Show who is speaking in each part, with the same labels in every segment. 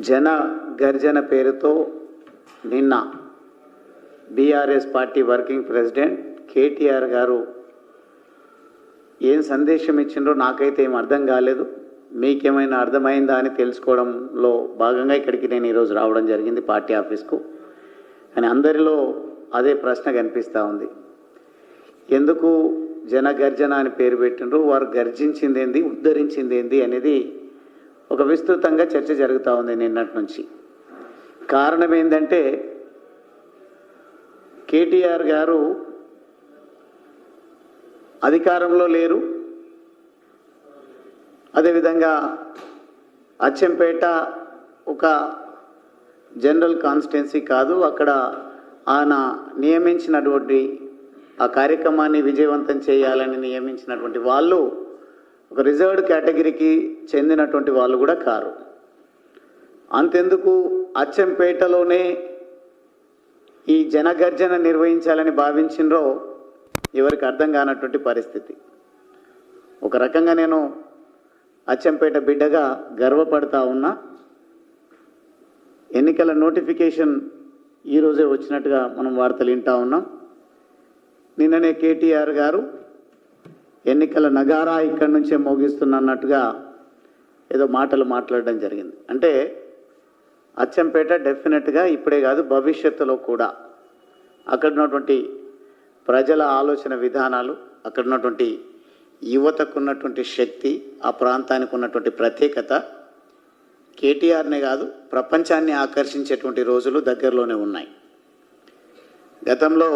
Speaker 1: జన గర్జన పేరుతో నిన్న BRS party working president KTR గారు ఏం సందేశం ఇచ్చిండ్రో నాకైతే ఏం అర్థం కాలేదు. మీకేమైనా అర్థమైందా అని తెలుసుకోవడంలో భాగంగా ఇక్కడికి నేను ఈరోజు రావడం జరిగింది పార్టీ ఆఫీస్కు. అని అందరిలో అదే ప్రశ్న కనిపిస్తూ ఉంది. ఎందుకు జన గర్జన అని పేరు పెట్టిండ్రు? వారు గర్జించింది ఏంది ఉద్ధరించింది ఏంది అనేది ఒక విస్తృతంగా చర్చ జరుగుతూ ఉంది నిన్నటి నుంచి. కారణం ఏంటంటే కేటీఆర్ గారు అధికారంలో లేరు. అదేవిధంగా అచ్చంపేట ఒక జనరల్ కాన్స్టిట్యున్సీ కాదు అక్కడ ఆయన నియమించినటువంటి ఆ కార్యక్రమాన్ని విజయవంతం చేయాలని నియమించినటువంటి వాళ్ళు ఒక రిజర్వ్డ్ కేటగిరీకి చెందినటువంటి వాళ్ళు కూడా కారు. అంతెందుకు అచ్చంపేటలోనే ఈ జనగర్జన నిర్వహించాలని భావించినరో ఎవరికి అర్థం కానటువంటి పరిస్థితి. ఒక రకంగా నేను అచ్చంపేట బిడ్డగా గర్వపడతా ఉన్నా. ఎన్నికల నోటిఫికేషన్ ఈరోజే వచ్చినట్టుగా మనం వార్తలు వింటా ఉన్నాం. నిన్ననే కేటీఆర్ గారు ఎన్నికల నగారా ఇక్కడి నుంచే మోగిస్తున్నట్టుగా ఏదో మాటలు మాట్లాడడం జరిగింది. అంటే అచ్చంపేట డెఫినెట్గా ఇప్పుడే కాదు భవిష్యత్తులో కూడా అక్కడ ఉన్నటువంటి ప్రజల ఆలోచన విధానాలు అక్కడ ఉన్నటువంటి యువతకు ఉన్నటువంటి శక్తి ఆ ప్రాంతానికి ఉన్నటువంటి ప్రత్యేకత కేటీఆర్నే కాదు ప్రపంచాన్ని ఆకర్షించేటువంటి రోజులు దగ్గరలోనే ఉన్నాయి. గతంలో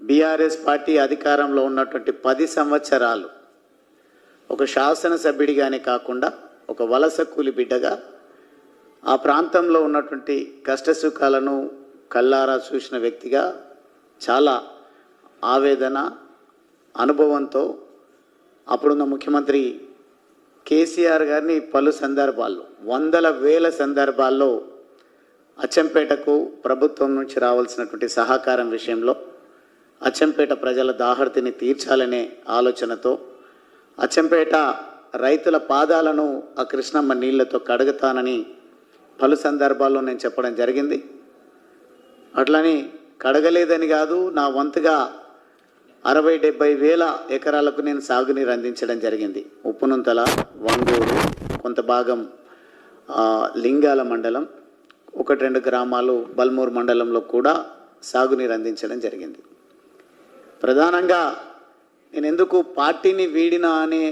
Speaker 1: బీఆర్ఎస్ పార్టీ అధికారంలో ఉన్నటువంటి పది సంవత్సరాలు ఒక శాసనసభ్యుడిగానే కాకుండా ఒక వలస కూలి బిడ్డగా ఆ ప్రాంతంలో ఉన్నటువంటి కష్టసుఖాలను కల్లారా చూసిన వ్యక్తిగా చాలా ఆవేదన అనుభవంతో అప్పుడున్న ముఖ్యమంత్రి కేసీఆర్ గారిని పలు సందర్భాల్లో వందల వేల సందర్భాల్లో అచ్చంపేటకు ప్రభుత్వం నుంచి రావాల్సినటువంటి సహకారం విషయంలో అచ్చంపేట ప్రజల దాహర్తిని తీర్చాలనే ఆలోచనతో అచ్చంపేట రైతుల పాదాలను ఆ కృష్ణమ్మ నీళ్ళతో కడుగుతానని పలు సందర్భాల్లో నేను చెప్పడం జరిగింది. అట్లని కడగలేదని కాదు నా వంతుగా అరవై డెబ్బై వేల ఎకరాలకు నేను సాగునీరు అందించడం జరిగింది. ఉప్పునుంతల వంగూరు కొంత భాగం లింగాల మండలం ఒకటి రెండు గ్రామాలు బల్మూరు మండలంలో కూడా సాగునీరు అందించడం జరిగింది. ప్రధానంగా నేను ఎందుకు పార్టీని వీడినా అనే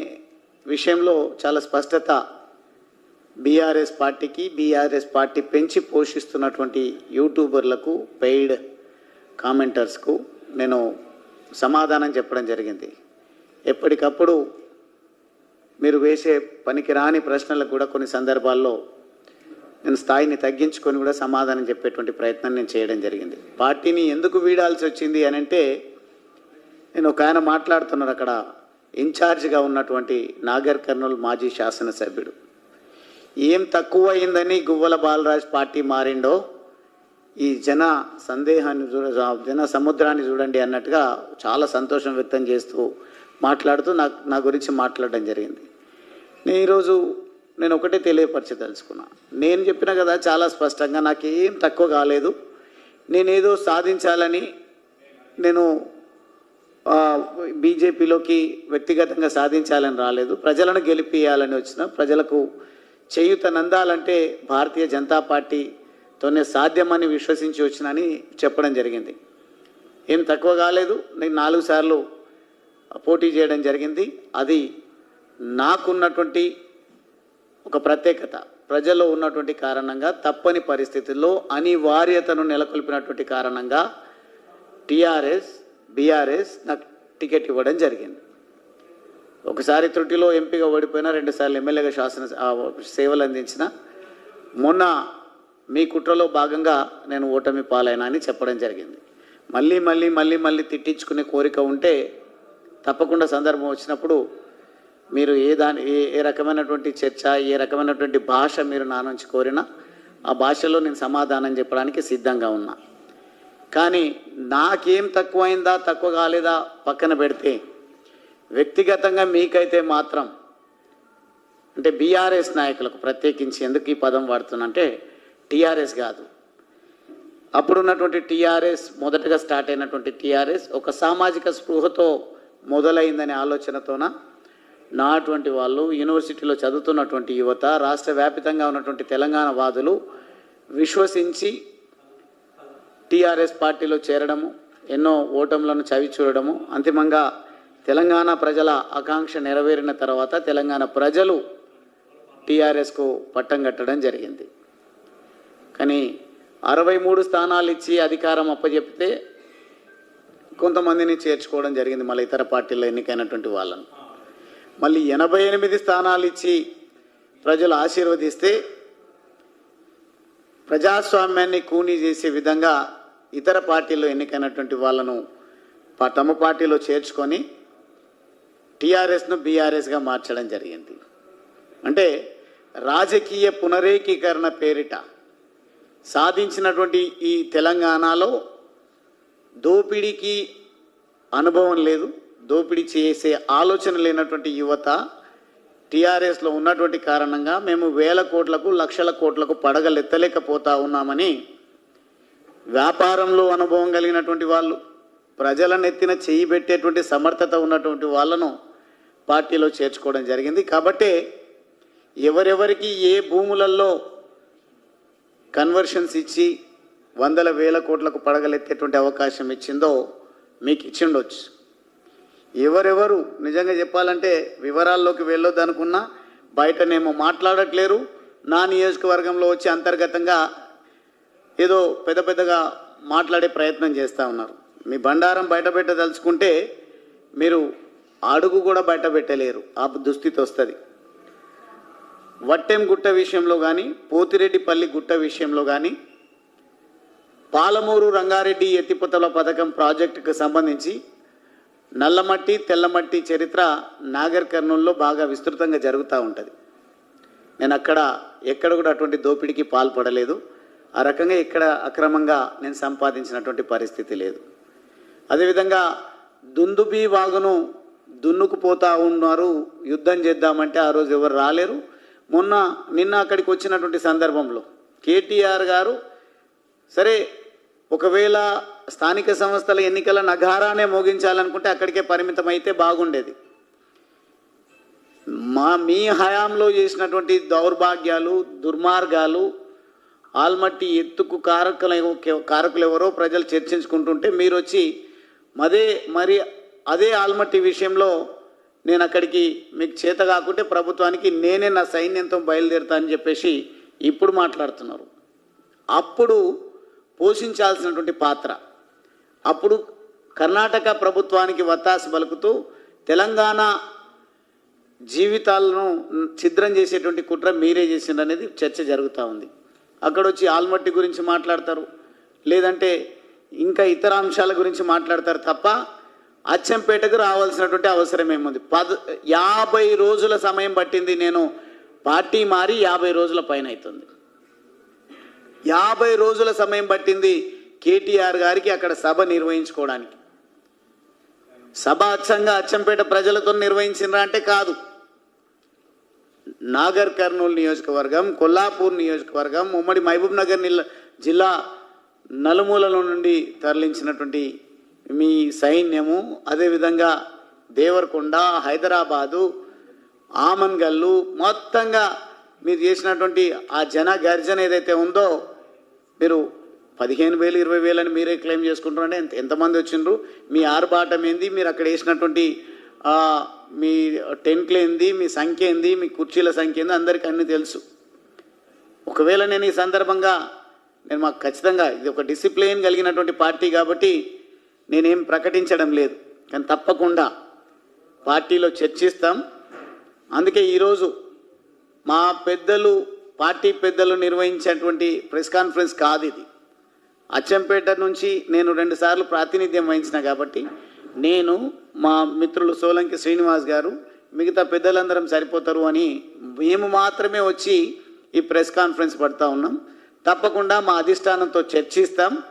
Speaker 1: విషయంలో చాలా స్పష్టత బీఆర్ఎస్ పార్టీకి బీఆర్ఎస్ పార్టీ పెంచి పోషిస్తున్నటువంటి యూట్యూబర్లకు పెయిడ్ కామెంటర్స్కు నేను సమాధానం చెప్పడం జరిగింది. ఎప్పటికప్పుడు మీరు వేసే పనికిరాని ప్రశ్నలకు కూడా కొన్ని సందర్భాల్లో నేను స్థాయిని తగ్గించుకొని కూడా సమాధానం చెప్పేటువంటి ప్రయత్నం నేను చేయడం జరిగింది. పార్టీని ఎందుకు వీడాల్సి వచ్చింది అని అంటే నేను ఒక ఆయన మాట్లాడుతున్నారు అక్కడ. ఇన్ఛార్జ్గా ఉన్నటువంటి నాగర్ కర్నూల్ మాజీ శాసనసభ్యుడు. ఏం తక్కువ అయిందని గువ్వల బాలరాజ్ పార్టీ మారిండో ఈ జన సందేహాన్ని చూడ జన సముద్రాన్ని చూడండి అన్నట్టుగా చాలా సంతోషం వ్యక్తం చేస్తూ మాట్లాడుతూ నాకు నా గురించి మాట్లాడడం జరిగింది. నేను ఈరోజు నేను ఒకటే తెలియపరచదలుచుకున్నా నేను చెప్పిన కదా చాలా స్పష్టంగా నాకేం తక్కువ కాలేదు. నేనేదో సాధించాలని నేను బీజేపీలోకి వ్యక్తిగతంగా సాధించాలని రాలేదు. ప్రజలను గెలిపియాలని వచ్చిన ప్రజలకు చేయూతనందాలంటే భారతీయ జనతా పార్టీతోనే సాధ్యమని విశ్వసించి వచ్చినని చెప్పడం జరిగింది. ఏం తక్కువ కాలేదు. నేను నాలుగు సార్లు పోటీ చేయడం జరిగింది. అది నాకున్నటువంటి ఒక ప్రత్యేకత. ప్రజల్లో ఉన్నటువంటి కారణంగా తప్పని పరిస్థితుల్లో అనివార్యతను నెలకొల్పినటువంటి కారణంగా టీఆర్ఎస్ బీఆర్ఎస్ నాకు టికెట్ ఇవ్వడం జరిగింది. ఒకసారి త్రుటిలో ఎంపీగా ఓడిపోయినా రెండుసార్లు ఎమ్మెల్యేగా శాసన సేవలు అందించిన మొన్న మీ కుట్రలో భాగంగా నేను ఓటమి పాలైనా అని చెప్పడం జరిగింది. మళ్ళీ మళ్ళీ మళ్ళీ మళ్ళీ తిట్టించుకునే కోరిక ఉంటే తప్పకుండా సందర్భం వచ్చినప్పుడు మీరు ఏ దాని ఏ ఏ రకమైనటువంటి చర్చ ఏ రకమైనటువంటి భాష మీరు నా నుంచి కోరినా ఆ భాషలో నేను సమాధానం చెప్పడానికి సిద్ధంగా ఉన్నా. కానీ నాకేం తక్కువైందా తక్కువ కాలేదా పక్కన పెడితే? వ్యక్తిగతంగా మీకైతే మాత్రం అంటే బీఆర్ఎస్ నాయకులకు ప్రత్యేకించి ఎందుకు ఈ పదం వాడుతున్నంటే టీఆర్ఎస్ కాదు. అప్పుడున్నటువంటి టీఆర్ఎస్ మొదటగా స్టార్ట్ అయినటువంటి టీఆర్ఎస్ ఒక సామాజిక స్పృహతో మొదలైందనే ఆలోచనతోన? నాటువంటి వాళ్ళు యూనివర్సిటీలో చదువుతున్నటువంటి యువత రాష్ట్ర వ్యాపితంగా ఉన్నటువంటి తెలంగాణ వాదులు విశ్వసించి టీఆర్ఎస్ పార్టీలో చేరడము ఎన్నో ఓటములను చవి చూడడము అంతిమంగా తెలంగాణ ప్రజల ఆకాంక్ష నెరవేరిన తర్వాత తెలంగాణ ప్రజలు టీఆర్ఎస్కు పట్టం కట్టడం జరిగింది. కానీ అరవై మూడు స్థానాలు ఇచ్చి అధికారం అప్పజెప్తే కొంతమందిని చేర్చుకోవడం జరిగింది మళ్ళీ ఇతర పార్టీల్లో ఎన్నికైనటువంటి వాళ్ళను. మళ్ళీ ఎనభై ఎనిమిది స్థానాలు ఇచ్చి ప్రజలు ఆశీర్వదిస్తే ప్రజాస్వామ్యాన్ని కూనీ చేసే విధంగా ఇతర పార్టీల్లో ఎన్నికైనటువంటి వాళ్ళను ప- తమ పార్టీలో చేర్చుకొని టీఆర్ఎస్ను బీఆర్ఎస్గా మార్చడం జరిగింది. అంటే రాజకీయ పునరేకీకరణ పేరిట సాధించినటువంటి ఈ తెలంగాణలో దోపిడీకి అనుభవం లేదు. దోపిడీ చేసే ఆలోచన లేనటువంటి యువత టీఆర్ఎస్లో ఉన్నటువంటి కారణంగా మేము వేల కోట్లకు లక్షల కోట్లకు పడగలెత్తలేకపోతా ఉన్నామని వ్యాపారంలో అనుభవం కలిగినటువంటి వాళ్ళు ప్రజలను ఎత్తిన చేయి పెట్టేటువంటి సమర్థత ఉన్నటువంటి వాళ్ళను పార్టీలో చేర్చుకోవడం జరిగింది. కాబట్టే ఎవరెవరికి ఏ భూములలో కన్వర్షన్స్ ఇచ్చి వందల వేల కోట్లకు పడగలెత్తేటువంటి అవకాశం ఇచ్చిందో మీకు ఇచ్చిండొచ్చు. ఎవరెవరు నిజంగా చెప్పాలంటే వివరాల్లోకి వెళ్ళొద్దనుకున్నా బయటనేమో మాట్లాడట్లేరు. నా నియోజకవర్గంలో వచ్చి అంతర్గతంగా ఏదో పెద్ద పెద్దగా మాట్లాడే ప్రయత్నం చేస్తూ ఉన్నారు. మీ బండారం బయట పెట్టదలుచుకుంటే మీరు అడుగు కూడా బయట పెట్టలేరు. ఆ దుస్థితి వస్తుంది. వట్టెం గుట్ట విషయంలో కానీ పోతిరెడ్డిపల్లి గుట్ట విషయంలో కానీ పాలమూరు రంగారెడ్డి ఎత్తిపోతల పథకం ప్రాజెక్టుకు సంబంధించి నల్లమట్టి తెల్లమట్టి చరిత్ర నాగర్ కర్నూల్లో బాగా విస్తృతంగా జరుగుతూ ఉంటుంది. నేను అక్కడ ఎక్కడ కూడా అటువంటి దోపిడీకి పాల్పడలేదు. ఆ రకంగా ఇక్కడ అక్రమంగా నేను సంపాదించినటువంటి పరిస్థితి లేదు. అదేవిధంగా దుందుబి వాగును దున్నుకుపోతా ఉన్నారు యుద్ధం చేద్దామంటే ఆ రోజు ఎవరు రాలేరు. మొన్న నిన్న అక్కడికి వచ్చినటువంటి సందర్భంలో కేటీఆర్ గారు సరే ఒకవేళ స్థానిక సంస్థల ఎన్నికల నగారానే మోగించాలనుకుంటే అక్కడికే పరిమితం అయితే బాగుండేది. మా మీ హయాంలో చేసినటువంటి దౌర్భాగ్యాలు దుర్మార్గాలు ఆల్మట్టి ఎత్తుకు కారకులు కారకులు ఎవరో ప్రజలు చర్చించుకుంటుంటే మీరు వచ్చి మదే మరి అదే ఆల్మట్టి విషయంలో నేను అక్కడికి మీకు చేత కాకుంటే ప్రభుత్వానికి నేనే నా సైన్యంతో బయలుదేరుతా అని చెప్పేసి ఇప్పుడు మాట్లాడుతున్నారు. అప్పుడు పోషించాల్సినటువంటి పాత్ర. అప్పుడు కర్ణాటక ప్రభుత్వానికి వత్తాసు పలుకుతూ తెలంగాణ జీవితాలను ఛిద్రం చేసేటువంటి కుట్ర మీరే చేసిందనేది అనేది చర్చ జరుగుతూ ఉంది. అక్కడ వచ్చి ఆల్మట్టి గురించి మాట్లాడతారు. లేదంటే ఇంకా ఇతర అంశాల గురించి మాట్లాడతారు తప్ప అచ్చంపేటకు రావాల్సినటువంటి అవసరం ఏముంది? పద యాభై రోజుల సమయం పట్టింది నేను పార్టీ మారి యాభై రోజుల పైన అవుతుంది యాభై రోజుల సమయం పట్టింది కేటీఆర్ గారికి అక్కడ సభ నిర్వహించుకోవడానికి. సభ అచ్చంగా అచ్చంపేట ప్రజలతో నిర్వహించినరా అంటే కాదు. నాగర్ కర్నూలు నియోజకవర్గం కొల్లాపూర్ నియోజకవర్గం ఉమ్మడి మహబూబ్ నగర్ నిల్ జిల్లా నలుమూలల నుండి తరలించినటువంటి మీ సైన్యము అదేవిధంగా దేవరకొండ హైదరాబాదు ఆమన్గల్లు మొత్తంగా మీరు చేసినటువంటి ఆ జన గర్జన ఏదైతే ఉందో మీరు పదిహేను వేలు ఇరవై వేలని మీరే క్లెయిమ్ చేసుకుంటారంటే ఎంత ఎంతమంది వచ్చిండ్రు? మీ ఆర్భాటం ఏంది? మీరు అక్కడ వేసినటువంటి మీ టెంట్లు ఏంది మీ సంఖ్య ఏంది మీ కుర్చీల సంఖ్య ఏంది అందరికీ అన్నీ తెలుసు. ఒకవేళ నేను ఈ సందర్భంగా నేను మాకు ఖచ్చితంగా ఇది ఒక డిసిప్లిన్ కలిగినటువంటి పార్టీ కాబట్టి నేనేం ప్రకటించడం లేదు. కానీ తప్పకుండా పార్టీలో చర్చిస్తాం. అందుకే ఈరోజు మా పెద్దలు పార్టీ పెద్దలు నిర్వహించేటువంటి ప్రెస్ కాన్ఫరెన్స్ కాదు ఇది. అచ్చంపేట నుంచి నేను రెండుసార్లు ప్రాతినిధ్యం వహించిన కాబట్టి నేను మా మిత్రులు సోలంకి శ్రీనివాస్ గారు మిగతా పెద్దలందరం సరిపోతారు అని మేము మాత్రమే వచ్చి ఈ ప్రెస్ కాన్ఫరెన్స్ పడతా ఉన్నాం. తప్పకుండా మా అధిష్టానంతో చర్చిస్తాం.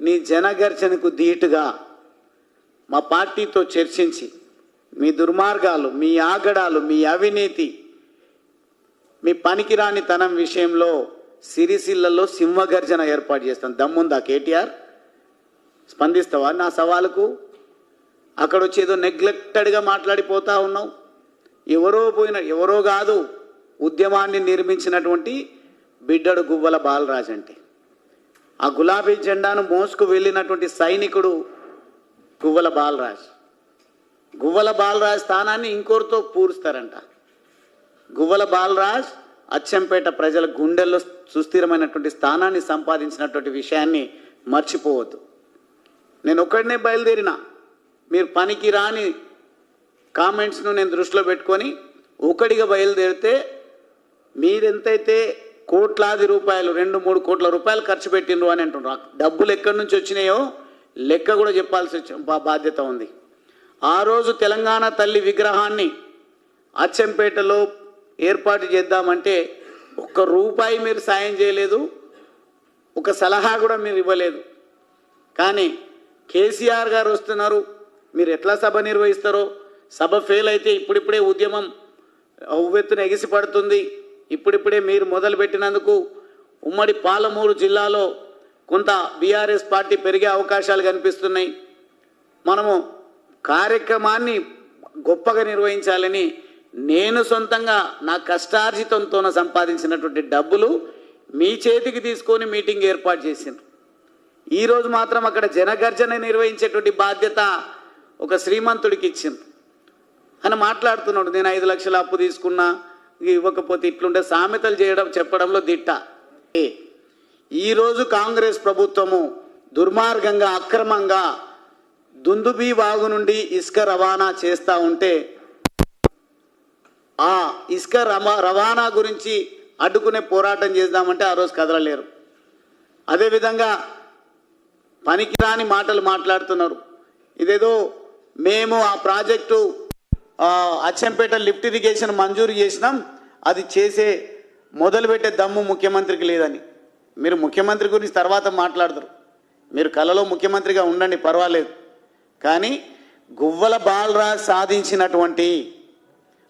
Speaker 1: నీ జనగర్జనకు ధీటుగా మా పార్టీతో చర్చించి మీ దుర్మార్గాలు మీ ఆగడాలు మీ అవినీతి మీ పనికిరాని తనం విషయంలో సిరిసిల్లలో సింహగర్జన ఏర్పాటు చేస్తాం. దమ్ముందా కేటీఆర్? స్పందిస్తావా నా సవాలుకు? అక్కడ వచ్చి ఏదో నెగ్లెక్టెడ్గా మాట్లాడిపోతూ ఉన్నావు. ఎవరో పోయిన ఎవరో కాదు ఉద్యమాన్ని నిర్మించినటువంటి బిడ్డడు గువ్వల బాలరాజ్ అంటే. ఆ గులాబీ జెండాను మోసుకు వెళ్ళినటువంటి సైనికుడు గువ్వల బాలరాజ్. గువ్వల బాలరాజ్ స్థానాన్ని ఇంకోరితో పూరుస్తారంట. గువ్వల బాలరాజ్ అచ్చంపేట ప్రజల గుండెల్లో సుస్థిరమైనటువంటి స్థానాన్ని సంపాదించినటువంటి విషయాన్ని మర్చిపోవద్దు. నేను ఒక్కడనే బయలుదేరిన. మీరు పనికి రాని కామెంట్స్ను నేను దృష్టిలో పెట్టుకొని ఒకటిగా బయలుదేరితే మీరెంతైతే కోట్లాది రూపాయలు రెండు మూడు కోట్ల రూపాయలు ఖర్చు పెట్టిండ్రు అని అంటున్నారు డబ్బులు ఎక్కడి నుంచి వచ్చినాయో లెక్క కూడా చెప్పాల్సి బాధ్యత ఉంది. ఆ రోజు తెలంగాణ తల్లి విగ్రహాన్ని అచ్చంపేటలో ఏర్పాటు చేద్దామంటే ఒక్క రూపాయి మీరు సాయం చేయలేదు ఒక సలహా కూడా మీరు ఇవ్వలేదు. కానీ కేసీఆర్ గారు వస్తున్నారు మీరు ఎట్లా సభ నిర్వహిస్తారో? సభ ఫెయిల్ అయితే ఇప్పుడిప్పుడే ఉద్యమం ఉవ్వెత్తున ఎగిసిపడుతుంది ఇప్పుడిప్పుడే మీరు మొదలుపెట్టినందుకు ఉమ్మడి పాలమూరు జిల్లాలో కొంత బీఆర్ఎస్ పార్టీ పెరిగే అవకాశాలు కనిపిస్తున్నాయి. మనము కార్యక్రమాన్ని గొప్పగా నిర్వహించాలని నేను సొంతంగా నా కష్టార్జితంతో సంపాదించినటువంటి డబ్బులు మీ చేతికి తీసుకొని మీటింగ్ ఏర్పాటు చేసిండ్రు. ఈరోజు మాత్రం అక్కడ జనగర్జన నిర్వహించేటువంటి బాధ్యత ఒక శ్రీమంతుడికి ఇచ్చింది. అని మాట్లాడుతున్నాడు. నేను ఐదు లక్షల అప్పు తీసుకున్నా ఇవ్వకపోతే ఇట్లుంటే సామెతలు చేయడం చెప్పడంలో దిట్ట. ఏ, ఈరోజు కాంగ్రెస్ ప్రభుత్వము దుర్మార్గంగా అక్రమంగా దుందుబి వాగు నుండి ఇసుక రవాణా చేస్తూ ఉంటే ఆ ఇసుక రవాణా గురించి అడ్డుకునే పోరాటం చేద్దామంటే ఆ రోజు కదలలేరు. అదేవిధంగా పనికిరాని మాటలు మాట్లాడుతున్నారు. ఇదేదో మేము ఆ ప్రాజెక్టు అచ్చంపేట లిఫ్ట్ ఇరిగేషన్ మంజూరు చేసినాం. అది చేసే మొదలుపెట్టే దమ్ము ముఖ్యమంత్రికి లేదని. మీరు ముఖ్యమంత్రి గురించి తర్వాత మాట్లాడతారు. మీరు కలలో ముఖ్యమంత్రిగా ఉండండి పర్వాలేదు. కానీ గువ్వల బాలరాజ్ సాధించినటువంటి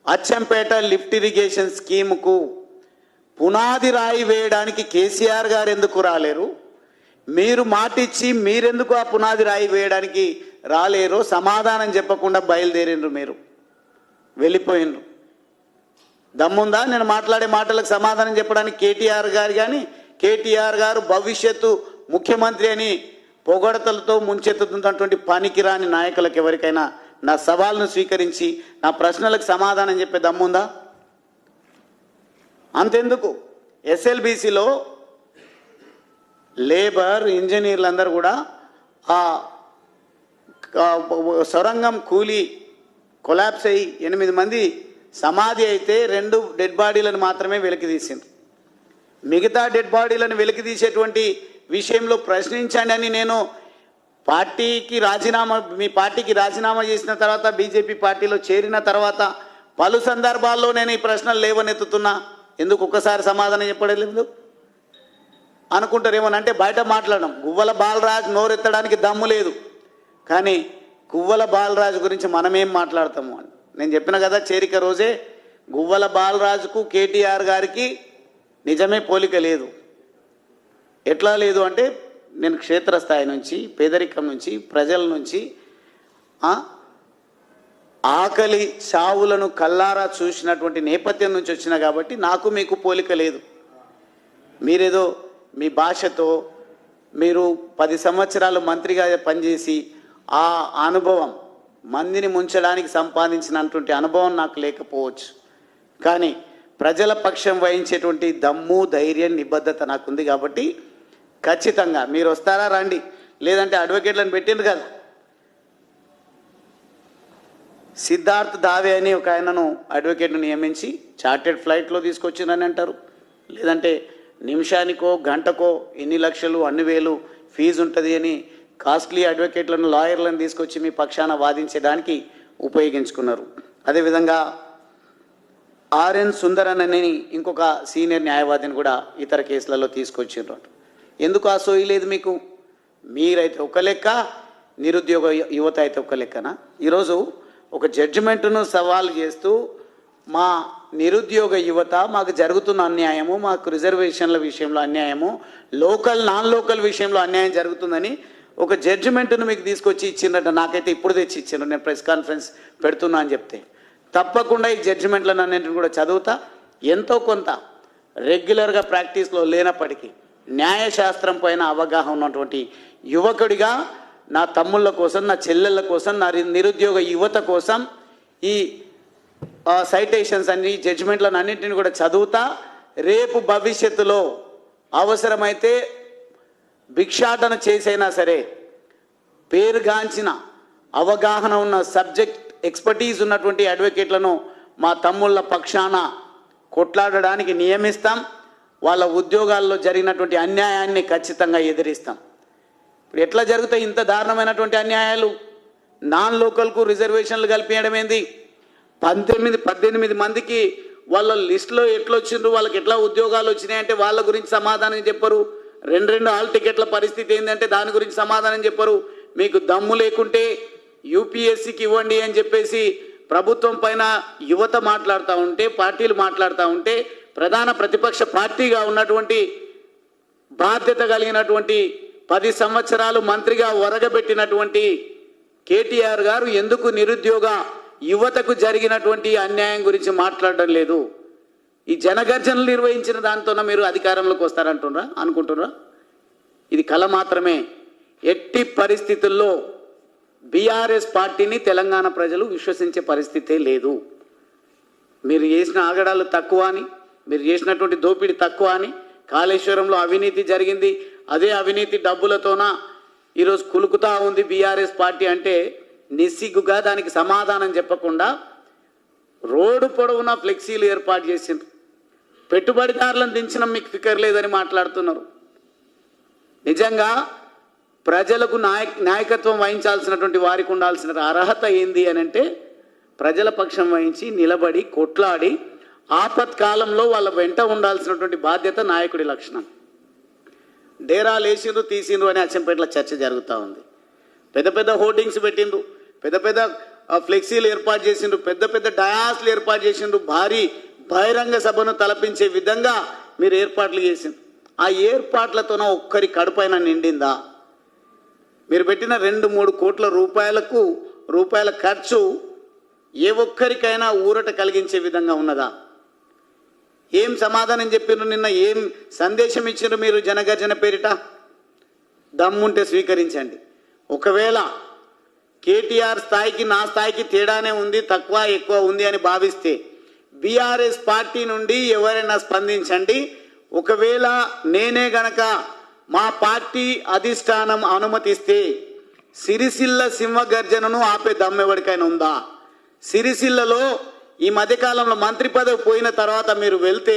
Speaker 1: అచ్చంపేట లిఫ్ట్ ఇరిగేషన్ స్కీముకు పునాది రాయి వేయడానికి కేసీఆర్ గారు ఎందుకు రాలేరు? మీరు మాటిచ్చి మీరెందుకు ఆ పునాది రాయి వేయడానికి రాలేరు సమాధానం చెప్పకుండా బయలుదేరిండ్రు మీరు. వెళ్ళిపోయినరు దమ్ముందా? నేను మాట్లాడే మాటలకు సమాధానం చెప్పడానికి కేటీఆర్ గారు కానీ కేటీఆర్ గారు భవిష్యత్తు ముఖ్యమంత్రి అని పొగడతలతో ముంచెత్తుతున్నటువంటి పనికిరాని నాయకులకు ఎవరికైనా నా సవాల్ను స్వీకరించి నా ప్రశ్నలకు సమాధానం చెప్పే దమ్ముందా? అంతెందుకు. ఎస్ఎల్బిసిలో లేబర్ ఇంజనీర్లందరూ కూడా ఆ సొరంగం కూలి కొలాప్స్ అయ్యి ఎనిమిది మంది సమాధి అయితే రెండు డెడ్ బాడీలను మాత్రమే వెలికి తీసింది మిగతా డెడ్ బాడీలను వెలికి తీసేటువంటి విషయంలో ప్రశ్నించండి అని నేను పార్టీకి రాజీనామా మీ పార్టీకి రాజీనామా చేసిన తర్వాత బీజేపీ పార్టీలో చేరిన తర్వాత పలు సందర్భాల్లో నేను ఈ ప్రశ్నలు లేవనెత్తుతున్నా. ఎందుకు ఒక్కసారి సమాధానం చెప్పడం లేదు? అనుకుంటారేమోనంటే బయట మాట్లాడడం. గువ్వల బాలరాజ్ నోరెత్తడానికి దమ్ము లేదు. కానీ గువ్వల బాలరాజు గురించి మనమేం మాట్లాడతాము? అని నేను చెప్పిన కదా చేరిక రోజే గువ్వల బాలరాజుకు కేటీఆర్ గారికి నిజమే పోలిక లేదు. ఎట్లా లేదు అంటే నేను క్షేత్రస్థాయి నుంచి పేదరికం నుంచి ప్రజల నుంచి ఆకలి చావులను కల్లారా చూసినటువంటి నేపథ్యం నుంచి వచ్చిన కాబట్టి నాకు మీకు పోలిక లేదు. మీరేదో మీ భాషతో మీరు పది సంవత్సరాలు మంత్రిగా పనిచేసి ఆ అనుభవం మందిని ముంచడానికి సంపాదించినటువంటి అనుభవం నాకు లేకపోవచ్చు. కానీ ప్రజల పక్షం వహించేటువంటి దమ్ము ధైర్యం నిబద్ధత నాకుంది కాబట్టి ఖచ్చితంగా మీరు వస్తారా రండి. లేదంటే అడ్వకేట్లను పెట్టింది కదా. సిద్ధార్థ్ దావే అని ఒక ఆయనను అడ్వకేట్ను నియమించి చార్టెడ్ ఫ్లైట్లో తీసుకొచ్చిందని అంటారు. లేదంటే నిమిషానికో గంటకో ఎన్ని లక్షలు అన్ని వేలు ఫీజు ఉంటుంది అని కాస్ట్లీ అడ్వకేట్లను లాయర్లను తీసుకొచ్చి మీ పక్షాన వాదించడానికి ఉపయోగించుకున్నారు. అదేవిధంగా ఆర్ఎన్ సుందరన్ అని ఇంకొక సీనియర్ న్యాయవాదిని కూడా ఇతర కేసులలో తీసుకొచ్చిండ్రు. ఎందుకు ఆ సోయి లేదు మీకు? మీరైతే ఒక లెక్క నిరుద్యోగ యువత అయితే ఒక లెక్కన? ఈరోజు ఒక జడ్జిమెంట్ను సవాల్ చేస్తూ మా
Speaker 2: నిరుద్యోగ యువత మాకు జరుగుతున్న అన్యాయము మాకు రిజర్వేషన్ల విషయంలో అన్యాయము లోకల్ నాన్ లోకల్ విషయంలో అన్యాయం జరుగుతుందని ఒక జడ్జిమెంట్ను మీకు తీసుకొచ్చి ఇచ్చిండట నాకైతే ఇప్పుడు తెచ్చి ఇచ్చిండ్రు. నేను ప్రెస్ కాన్ఫరెన్స్ పెడుతున్నా అని చెప్తే. తప్పకుండా ఈ జడ్జిమెంట్లను అన్నింటిని కూడా చదువుతా. ఎంతో కొంత రెగ్యులర్గా ప్రాక్టీస్లో లేనప్పటికీ న్యాయశాస్త్రం పైన అవగాహన ఉన్నటువంటి యువకుడిగా నా తమ్ముళ్ళ కోసం నా చెల్లెళ్ళ కోసం నా నిరుద్యోగ యువత కోసం ఈ సైటేషన్స్ అన్ని జడ్జిమెంట్లను అన్నింటిని కూడా చదువుతా. రేపు భవిష్యత్తులో అవసరమైతే భిక్షాటన చేసైనా సరే పేరుగాంచిన అవగాహన ఉన్న సబ్జెక్ట్ ఎక్స్పర్టీస్ ఉన్నటువంటి అడ్వకేట్లను మా తమ్ముళ్ళ పక్షాన కొట్లాడడానికి నియమిస్తాం. వాళ్ళ ఉద్యోగాల్లో జరిగినటువంటి అన్యాయాన్ని ఖచ్చితంగా ఎదిరిస్తాం. ఇప్పుడు ఎట్లా జరుగుతాయి ఇంత దారుణమైనటువంటి అన్యాయాలు? నాన్ లోకల్కు రిజర్వేషన్లు కల్పించడం ఏంది? పంతొమ్మిది పద్దెనిమిది మందికి వాళ్ళ లిస్టులో ఎట్లా వచ్చిండ్రు వాళ్ళకి ఎట్లా ఉద్యోగాలు వచ్చినాయంటే వాళ్ళ గురించి సమాధానం చెప్పరు. రెండు రెండు హాల్ టికెట్ల పరిస్థితి ఏంటంటే దాని గురించి సమాధానం చెప్పరు. మీకు దమ్ము లేకుంటే యూపీఎస్సికి ఇవ్వండి అని చెప్పేసి ప్రభుత్వం పైన యువత మాట్లాడుతూ ఉంటే పార్టీలు మాట్లాడుతూ ఉంటే ప్రధాన ప్రతిపక్ష పార్టీగా ఉన్నటువంటి బాధ్యత కలిగినటువంటి పది సంవత్సరాలు మంత్రిగా ఒరగబెట్టినటువంటి కేటీఆర్ గారు ఎందుకు నిరుద్యోగ యువతకు జరిగినటువంటి అన్యాయం గురించి మాట్లాడడం లేదు. ఈ జనగర్జనలు నిర్వహించిన దాంతోన మీరు అధికారంలోకి వస్తారంటున్నారా అనుకుంటున్నారా ఇది కళ మాత్రమే. ఎట్టి పరిస్థితుల్లో బీఆర్ఎస్ పార్టీని తెలంగాణ ప్రజలు విశ్వసించే పరిస్థితే లేదు. మీరు చేసిన ఆగడాలు తక్కువ అని మీరు చేసినటువంటి దోపిడీ తక్కువ అని కాళేశ్వరంలో అవినీతి జరిగింది అదే అవినీతి డబ్బులతోన ఈరోజు కులుకుతా ఉంది బీఆర్ఎస్ పార్టీ అంటే నిస్సిగ్గుగా దానికి సమాధానం చెప్పకుండా రోడ్డు పొడవునా ఫ్లెక్సీలు ఏర్పాటు చేసింది పెట్టుబడిదారులను దించడం మీకు ఫికర్ లేదని మాట్లాడుతున్నారు. నిజంగా ప్రజలకు నాయ నాయకత్వం వహించాల్సినటువంటి వారికి ఉండాల్సిన అర్హత ఏంది అని అంటే ప్రజల పక్షం వహించి నిలబడి కొట్లాడి ఆపత్కాలంలో వాళ్ళ వెంట ఉండాల్సినటువంటి బాధ్యత నాయకుడి లక్షణం. డేరా లేచిండ్రు తీసిండ్రు అని అచ్చంపేటలో చర్చ జరుగుతూ ఉంది. పెద్ద పెద్ద హోర్డింగ్స్ పెట్టిండ్రు పెద్ద పెద్ద ఫ్లెక్సీలు ఏర్పాటు చేసిండ్రు పెద్ద పెద్ద డయాస్లు ఏర్పాటు చేసిండ్రు భారీ బహిరంగ సభను తలపించే విధంగా మీరు ఏర్పాట్లు చేసింది. ఆ ఏర్పాట్లతోన ఒక్కరి కడుపైన నిండిందా? మీరు పెట్టిన రెండు మూడు కోట్ల రూపాయలకు రూపాయల ఖర్చు ఏ ఒక్కరికైనా ఊరట కలిగించే విధంగా ఉన్నదా? ఏం సమాధానం చెప్పినారు నిన్న? ఏం సందేశం ఇచ్చిండ్రు మీరు జనగర్జన పేరిట? దమ్ముంటే స్వీకరించండి. ఒకవేళ కేటీఆర్ స్థాయికి నా స్థాయికి తేడానే ఉంది తక్కువ ఎక్కువ ఉంది అని భావిస్తే బీఆర్ఎస్ పార్టీ నుండి ఎవరైనా స్పందించండి. ఒకవేళ నేనే గనక మా పార్టీ అధిష్టానం అనుమతిస్తే సిరిసిల్ల సింహగర్జనను ఆపే దమ్మెవడికైనా ఉందా? సిరిసిల్లలో ఈ మధ్యకాలంలో మంత్రి పదవి పోయిన తర్వాత మీరు వెళ్తే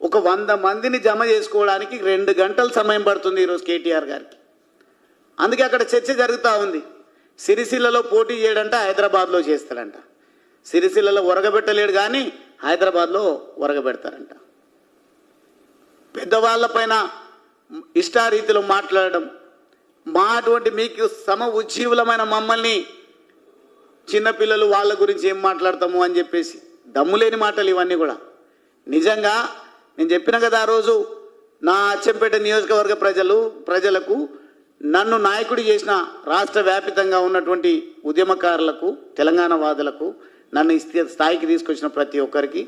Speaker 2: ఒక వంద మందిని జమ చేసుకోవడానికి రెండు గంటల సమయం పడుతుంది ఈరోజు కేటీఆర్ గారికి. అందుకే అక్కడ చర్చ జరుగుతూ ఉంది. సిరిసిల్లలో పోటీ చేయడంట హైదరాబాద్లో చేస్తాడంట సిరిసిల్లలో ఒరగబెట్టలేడు కానీ హైదరాబాద్లో ఒరగబెడతారంట. పెద్దవాళ్ళపైన ఇష్టారీతిలో మాట్లాడడం మా అటువంటి మీకు సమ ఉజ్జీవులమైన మమ్మల్ని చిన్నపిల్లలు వాళ్ళ గురించి ఏం మాట్లాడతాము అని చెప్పేసి దమ్ములేని మాటలు ఇవన్నీ కూడా. నిజంగా నేను చెప్పిన కదా ఆ రోజు నా అచ్చంపేట నియోజకవర్గ ప్రజలు ప్రజలకు నన్ను నాయకుడి చేసిన రాష్ట్ర వ్యాపితంగా ఉన్నటువంటి ఉద్యమకారులకు తెలంగాణ వాదులకు నన్ను ఈ స్థాయికి తీసుకొచ్చిన ప్రతి ఒక్కరికి.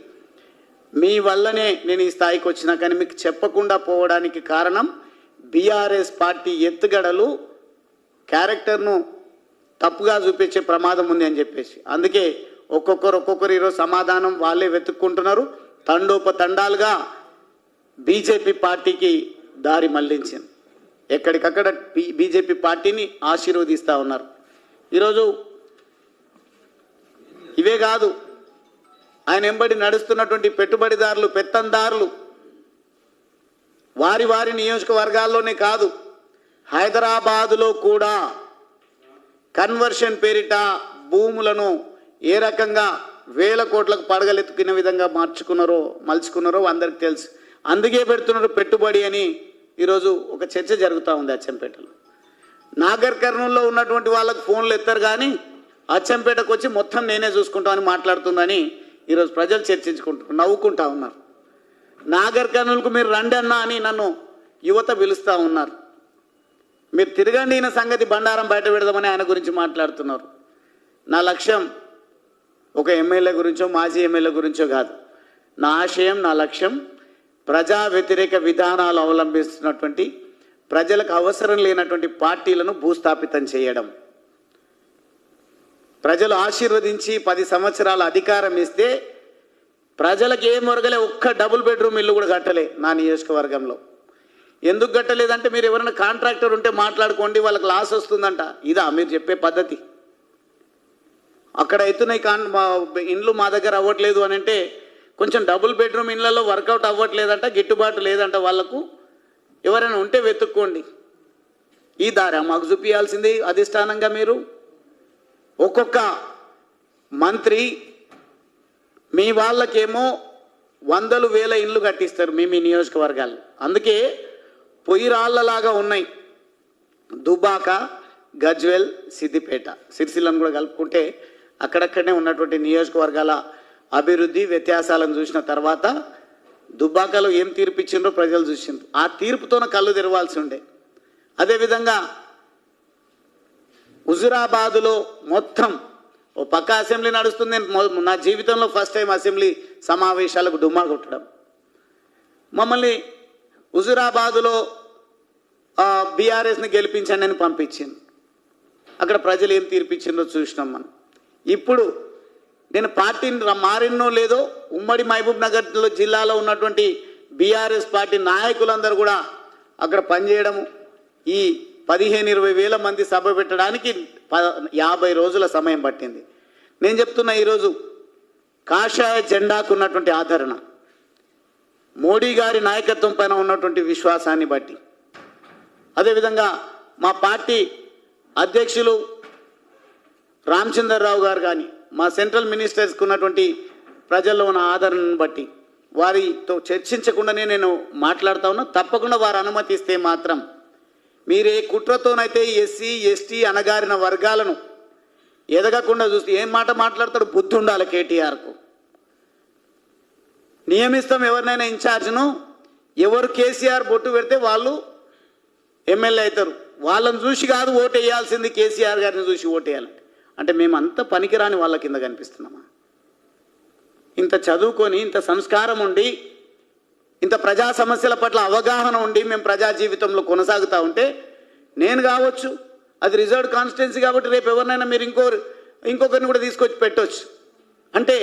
Speaker 2: మీ వల్లనే నేను ఈ స్థాయికి వచ్చినా కానీ మీకు చెప్పకుండా పోవడానికి కారణం బీఆర్ఎస్ పార్టీ ఎత్తుగడలు క్యారెక్టర్ను తప్పుగా చూపించే ప్రమాదం ఉంది అని చెప్పేసి. అందుకే ఒక్కొక్కరు ఒక్కొక్కరు ఈరోజు సమాధానం వాళ్ళే వెతుక్కుంటున్నారు. తండోపతండాలుగా బీజేపీ పార్టీకి దారి మళ్ళించింది. ఎక్కడికక్కడ బీ బీజేపీ పార్టీని ఆశీర్వదిస్తూ ఉన్నారు. ఈరోజు ఇవే కాదు. ఆయన ఎంబడి నడుస్తున్నటువంటి పెట్టుబడిదారులు పెత్తందారులు వారి వారి నియోజకవర్గాల్లోనే కాదు హైదరాబాదులో కూడా కన్వర్షన్ పేరిట భూములను ఏ రకంగా వేల కోట్లకు పడగలెత్తుకున్న విధంగా మార్చుకున్నారో మలుచుకున్నారో అందరికి తెలుసు. అందుకే పెడుతున్నారు పెట్టుబడి అని ఈరోజు ఒక చర్చ జరుగుతూ ఉంది అచ్చంపేటలో. నాగర్ కర్నూల్లో ఉన్నటువంటి వాళ్ళకు ఫోన్లు ఎత్తారు కానీ అచ్చంపేటకు వచ్చి మొత్తం నేనే చూసుకుంటామని మాట్లాడుతుందని ఈరోజు ప్రజలు చర్చించుకుంటూ నవ్వుకుంటా ఉన్నారు. నాగర్ కర్నూలుకు మీరు రండి అన్నా అని నన్ను యువత పిలుస్తూ ఉన్నారు. మీరు తిరగండి ఈయన సంగతి బండారం బయట పెడదామని ఆయన గురించి మాట్లాడుతున్నారు. నా లక్ష్యం ఒక ఎమ్మెల్యే గురించో మాజీ ఎమ్మెల్యే గురించో కాదు. నా ఆశయం నా లక్ష్యం ప్రజా వ్యతిరేక విధానాలు అవలంబిస్తున్నటువంటి ప్రజలకు అవసరం లేనటువంటి పార్టీలను భూస్థాపితం చేయడం. ప్రజలు ఆశీర్వదించి పది సంవత్సరాల అధికారం ఇస్తే ప్రజలకు ఏం ఒరగలే ఒక్క డబుల్ బెడ్రూమ్ ఇల్లు కూడా కట్టలే నా నియోజకవర్గంలో. ఎందుకు కట్టలేదంటే మీరు ఎవరైనా కాంట్రాక్టర్ ఉంటే మాట్లాడుకోండి వాళ్ళకి లాస్ వస్తుందంట. ఇదా మీరు చెప్పే పద్ధతి. అక్కడ అవుతున్నాయి కాన్ మా ఇండ్లు మా దగ్గర అవ్వట్లేదు అని అంటే కొంచెం డబుల్ బెడ్రూమ్ ఇళ్ళలో వర్కౌట్ అవ్వట్లేదంట గిట్టుబాటు లేదంట వాళ్ళకు. ఎవరైనా ఉంటే వెతుక్కోండి. ఈ దారా మాకు చూపించాల్సింది అధిష్టానంగా మీరు. ఒక్కొక్క మంత్రి మీ వాళ్ళకేమో వందలు వేల ఇండ్లు కట్టిస్తారు మీ మీ నియోజకవర్గాలు. అందుకే పొయ్యి రాళ్ళలాగా ఉన్నాయి. దుబాక గజ్వెల్ సిద్దిపేట సిరిసిల్లను కూడా కలుపుకుంటే అక్కడక్కడనే ఉన్నటువంటి నియోజకవర్గాల అభివృద్ధి వ్యత్యాసాలను చూసిన తర్వాత దుబ్బాకలో ఏం తీర్పు ఇచ్చిండ్రో ప్రజలు చూసిండ్రు. ఆ తీర్పుతోన కళ్ళు తెరవాల్సి ఉండే. అదేవిధంగా హుజురాబాదులో మొత్తం ఓ పక్క అసెంబ్లీ నడుస్తుంది. నేను మొ- నా జీవితంలో ఫస్ట్ టైం అసెంబ్లీ సమావేశాలకు డుమ్మా కొట్టడం. మమ్మల్ని హుజురాబాదులో బీఆర్ఎస్ని గెలిపించండి అని పంపించింది. అక్కడ ప్రజలు ఏం తీర్పిచ్చిందో చూసినాం మనం. ఇప్పుడు నేను పార్టీని మారినో లేదో ఉమ్మడి మహబూబ్ నగర్ జిల్లాలో ఉన్నటువంటి బీఆర్ఎస్ పార్టీ నాయకులందరూ కూడా అక్కడ పనిచేయడము ఈ పదిహేను ఇరవై వేల మంది సభ పెట్టడానికి ప యాభై రోజుల సమయం పట్టింది. నేను చెప్తున్నా ఈరోజు కాషాయ జెండాకు ఉన్నటువంటి ఆదరణ మోడీ గారి నాయకత్వం పైన ఉన్నటువంటి విశ్వాసాన్ని బట్టి. అదేవిధంగా మా పార్టీ అధ్యక్షులు రామచంద్రరావు గారు కానీ మా సెంట్రల్ మినిస్టర్స్కి ఉన్నటువంటి ప్రజల్లో ఉన్న ఆదరణను బట్టి వారితో చర్చించకుండానే నేను మాట్లాడుతా ఉన్నా. తప్పకుండా వారు అనుమతిస్తే మాత్రం మీరే కుట్రతోనైతే ఎస్సీ ఎస్టీ అనగారిన వర్గాలను ఎదగకుండా చూస్తే ఏం మాట మాట్లాడతాడు? బుద్ధి ఉండాలి కేటీఆర్కు. నియమిస్తాం ఎవరినైనా ఇన్ఛార్జ్ను. ఎవరు కేసీఆర్ బొట్టు పెడితే వాళ్ళు ఎమ్మెల్యే అవుతారు. వాళ్ళని చూసి కాదు ఓటు వేయాల్సింది కేసీఆర్ గారిని చూసి ఓటు వేయాలంటే అంటే మేము అంత పనికిరాని వాళ్ళ కింద కనిపిస్తున్నామా? ఇంత చదువుకొని ఇంత సంస్కారం ఉండి ఇంత ప్రజా సమస్యల పట్ల అవగాహన ఉండి మేము ప్రజా జీవితంలో కొనసాగుతూ ఉంటే నేను కావచ్చు అది రిజర్వ్డ్ కాన్స్టిట్యున్సీ కాబట్టి రేపు ఎవరినైనా మీరు ఇంకో ఇంకొకరిని కూడా తీసుకొచ్చి పెట్టవచ్చు అంటే